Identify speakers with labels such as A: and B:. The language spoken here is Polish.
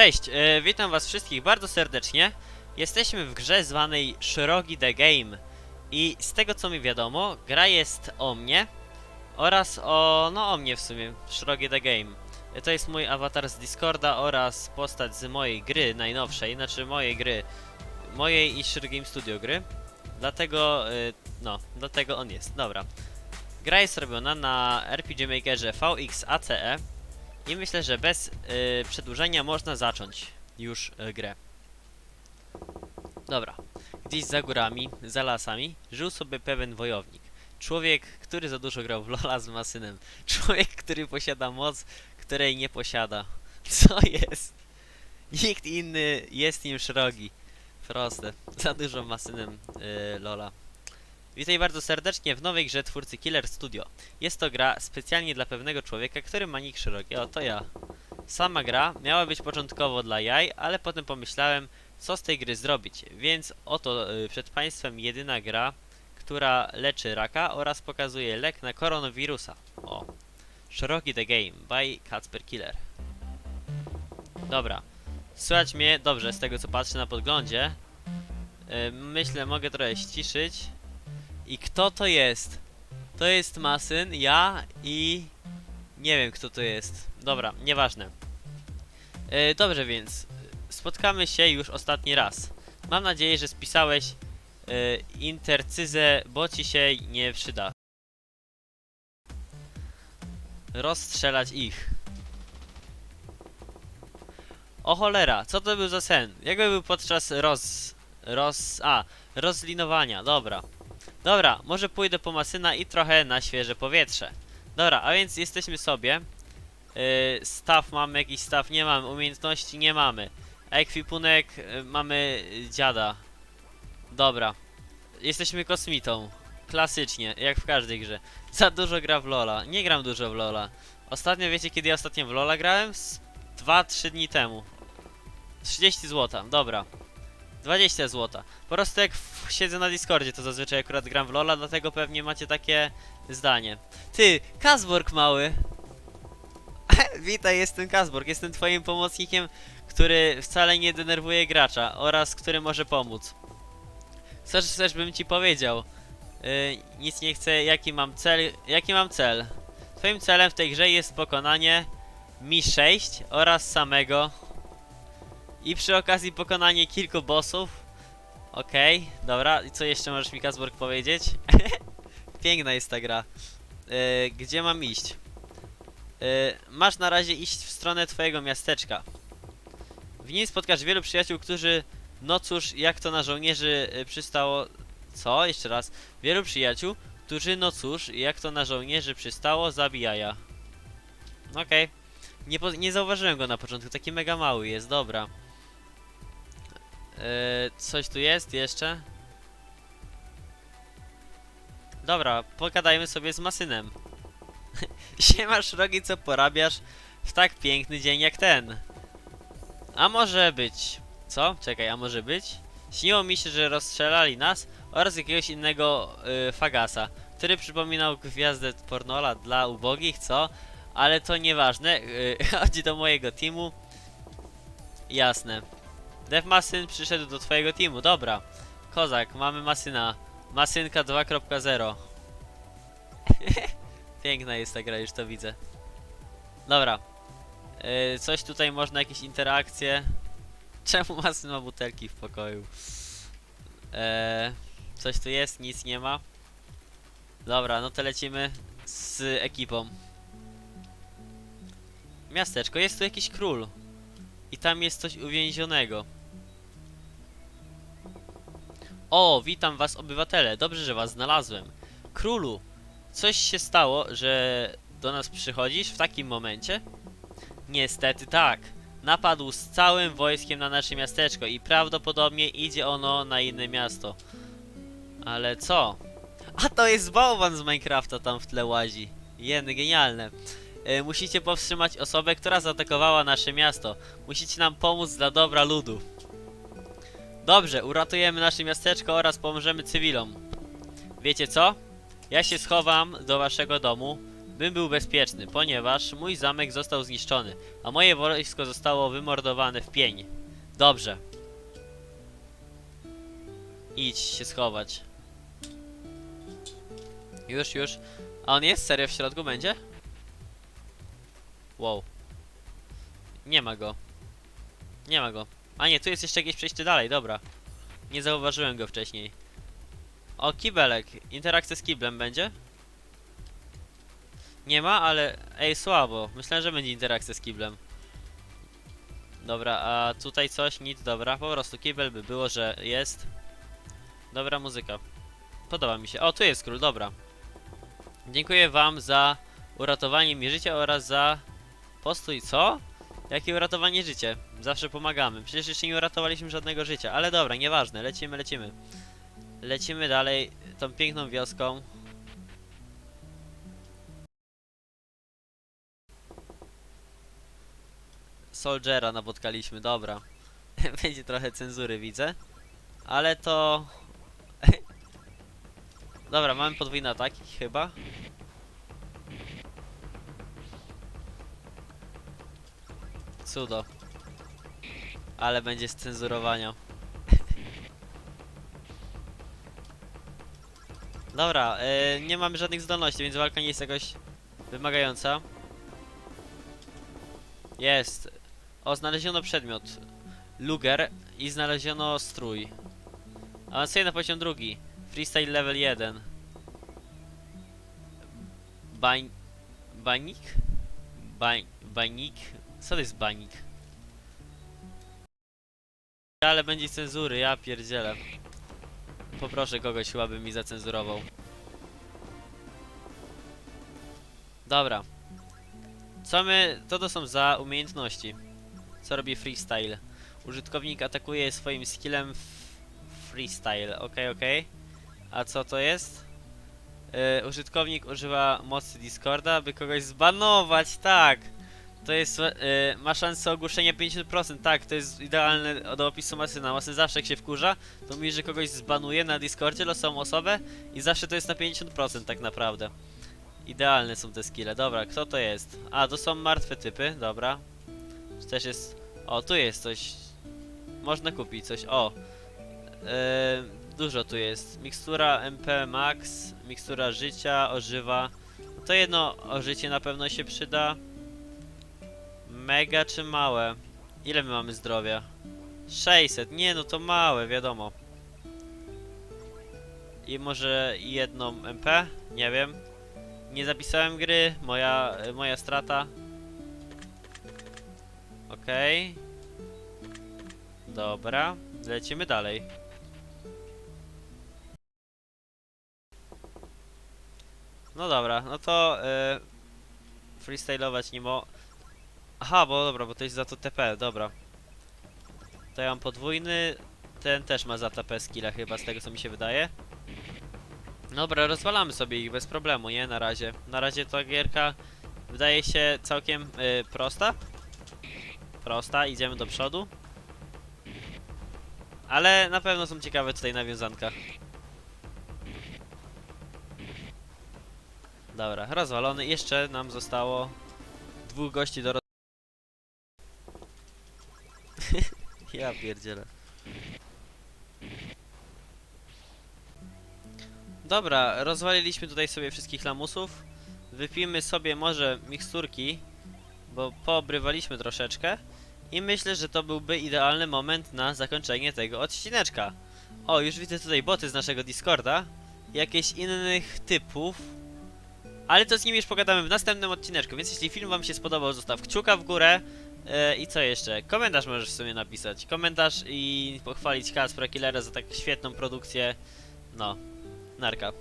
A: Cześć, e, witam was wszystkich bardzo serdecznie. Jesteśmy w grze zwanej Shrogi the Game. I z tego co mi wiadomo, gra jest o mnie oraz o, no o mnie w sumie, Shrogi the Game. E, To jest mój awatar z Discorda oraz postać z mojej gry najnowszej, znaczy mojej gry, mojej i Shrogi Game Studio gry. Dlatego, e, no, dlatego on jest. Dobra. Gra jest robiona na RPG Makerze VXACE. I myślę, że bez y, przedłużenia można zacząć już y, grę. Dobra. Gdzieś za górami, za lasami, żył sobie pewien wojownik. Człowiek, który za dużo grał w Lola z Masynem. Człowiek, który posiada moc, której nie posiada. Co jest? Nikt inny jest nim Szrogi. Proste. Za dużo Masynem y, Lola. Witaj bardzo serdecznie w nowej grze twórcy Killer Studio. Jest to gra specjalnie dla pewnego człowieka, który ma nick szeroki. O, to ja. Sama gra miała być początkowo dla jaj, ale potem pomyślałem, co z tej gry zrobić. Więc oto y, przed Państwem jedyna gra, która leczy raka oraz pokazuje lek na koronawirusa. O. Szeroki the Game by Kacper Killer. Dobra. Słychać mnie dobrze z tego co patrzę na podglądzie. Y, myślę, mogę trochę ściszyć. I kto to jest? To jest Masyn, ja i... Nie wiem kto to jest. Dobra, nieważne. E, dobrze więc, spotkamy się już ostatni raz. Mam nadzieję, że spisałeś e, intercyzę, bo ci się nie przyda. Rozstrzelać ich. O cholera, co to był za sen? Jakby był podczas roz... roz... a, rozlinowania, dobra. Dobra, może pójdę po masyna i trochę na świeże powietrze. Dobra, a więc jesteśmy sobie. Yy, staw mamy, jakiś staw nie mamy, umiejętności nie mamy. Ekwipunek yy, mamy dziada. Dobra. Jesteśmy kosmitą. Klasycznie, jak w każdej grze. Za dużo gra w Lola. Nie gram dużo w Lola. Ostatnio, wiecie kiedy ja ostatnio w Lola grałem? Z 2-3 dni temu. 30 zł, dobra. 20 zł. Po prostu jak siedzę na Discordzie, to zazwyczaj akurat gram w Lola, dlatego pewnie macie takie zdanie. Ty, Kazborg mały! Witaj, jestem Kazborg, jestem twoim pomocnikiem, który wcale nie denerwuje gracza oraz który może pomóc. Chcesz, chcesz bym ci powiedział? Yy, nic nie chcę, jaki mam cel, jaki mam cel? Twoim celem w tej grze jest pokonanie Mi 6 oraz samego i przy okazji pokonanie kilku bossów. Okej, dobra. I co jeszcze możesz mi Kazborg powiedzieć? Piękna jest ta gra. Yy, gdzie mam iść? Yy, masz na razie iść w stronę twojego miasteczka. W nim spotkasz wielu przyjaciół, którzy... No cóż, jak to na żołnierzy yy, przystało... Co? Jeszcze raz. Wielu przyjaciół, którzy no cóż, jak to na żołnierzy przystało, zabijaja. Okej. Nie, po- nie zauważyłem go na początku, taki mega mały jest, dobra. Eee, coś tu jest jeszcze? Dobra, pogadajmy sobie z Masynem. Siemasz rogi, co porabiasz w tak piękny dzień jak ten? A może być... Co? Czekaj, a może być? Śniło mi się, że rozstrzelali nas oraz jakiegoś innego y, fagasa, który przypominał gwiazdę pornola dla ubogich, co? Ale to nieważne, y, chodzi do mojego teamu. Jasne. Dev Masyn przyszedł do twojego teamu, dobra. Kozak, mamy Masyna. Masynka 2.0. Piękna jest ta gra, już to widzę. Dobra. Yy, coś tutaj można, jakieś interakcje. Czemu Masyn ma butelki w pokoju? Eee, coś tu jest, nic nie ma. Dobra, no to lecimy z ekipą. Miasteczko, jest tu jakiś król. I tam jest coś uwięzionego. O, witam was obywatele, dobrze, że was znalazłem. Królu, coś się stało, że do nas przychodzisz w takim momencie? Niestety tak. Napadł z całym wojskiem na nasze miasteczko i prawdopodobnie idzie ono na inne miasto. Ale co? A to jest bałwan z Minecrafta tam w tle łazi. Jeny, genialne. E, musicie powstrzymać osobę, która zaatakowała nasze miasto. Musicie nam pomóc dla dobra ludu. Dobrze, uratujemy nasze miasteczko oraz pomożemy cywilom. Wiecie co? Ja się schowam do waszego domu, bym był bezpieczny, ponieważ mój zamek został zniszczony, a moje wojsko zostało wymordowane w pień. Dobrze. Idź się schować. Już, już. A on jest? Serio w środku będzie? Wow. Nie ma go. Nie ma go. A nie, tu jest jeszcze jakieś przejście dalej, dobra. Nie zauważyłem go wcześniej. O, kibelek. Interakcja z kiblem będzie? Nie ma, ale... Ej, słabo. Myślałem, że będzie interakcja z kiblem. Dobra, a tutaj coś? Nic, dobra. Po prostu kibel by było, że jest. Dobra muzyka. Podoba mi się. O, tu jest król, dobra. Dziękuję wam za uratowanie mi życia oraz za... Postój, co? Jakie uratowanie życia? Zawsze pomagamy. Przecież jeszcze nie uratowaliśmy żadnego życia. Ale dobra, nieważne. Lecimy, lecimy. Lecimy dalej tą piękną wioską. Soldiera napotkaliśmy, dobra. Będzie trochę cenzury, widzę. Ale to... dobra, mamy podwójne ataki chyba. Cudo. Ale będzie z cenzurowania. Dobra, y, nie mamy żadnych zdolności, więc walka nie jest jakoś wymagająca. Jest. O, znaleziono przedmiot. Luger i znaleziono strój. Awansuję na poziom drugi. Freestyle level 1. Bań... Banik? Bań... Banik? Co to jest banik? Ale będzie cenzury, ja pierdzielę. Poproszę kogoś, chyba by mi zacenzurował. Dobra. Co my... Co to są za umiejętności? Co robi freestyle? Użytkownik atakuje swoim skillem freestyle. Okej, okej. A co to jest? Yy, użytkownik używa mocy Discorda, by kogoś zbanować, tak! To jest, yy, ma szansę ogłuszenia 50%, tak, to jest idealne do opisu Masyna. Masyn zawsze jak się wkurza, to mówi, że kogoś zbanuje na Discordzie losową osobę i zawsze to jest na 50% tak naprawdę. Idealne są te skille. Dobra, kto to jest? A, to są martwe typy, dobra. Czy też jest... O, tu jest coś. Można kupić coś, o. Yy, dużo tu jest. Mikstura MP Max, mikstura życia, ożywa. To jedno o życie na pewno się przyda. Mega czy małe? Ile my mamy zdrowia? 600. Nie, no to małe, wiadomo. I może jedną MP? Nie wiem. Nie zapisałem gry, moja, moja strata. Okej. Dobra, lecimy dalej. No dobra, no to yy, freestylować nie mo... Aha, bo dobra, bo to jest za to TP, dobra. To ja mam podwójny, ten też ma za TP skilla chyba, z tego co mi się wydaje. Dobra, rozwalamy sobie ich bez problemu, nie? Na razie. Na razie ta gierka wydaje się całkiem y, prosta. Prosta, idziemy do przodu. Ale na pewno są ciekawe tutaj nawiązanka. Dobra, rozwalony. Jeszcze nam zostało dwóch gości do roz... ja pierdzielę. Dobra, rozwaliliśmy tutaj sobie wszystkich lamusów. Wypijmy sobie może miksturki, bo poobrywaliśmy troszeczkę. I myślę, że to byłby idealny moment na zakończenie tego odcineczka. O, już widzę tutaj boty z naszego Discorda. Jakieś innych typów. Ale to z nimi już pogadamy w następnym odcineczku, więc jeśli film wam się spodobał, zostaw kciuka w górę. E, I co jeszcze? Komentarz możesz w sumie napisać. Komentarz i pochwalić Kaspra Killera za tak świetną produkcję. No, narka.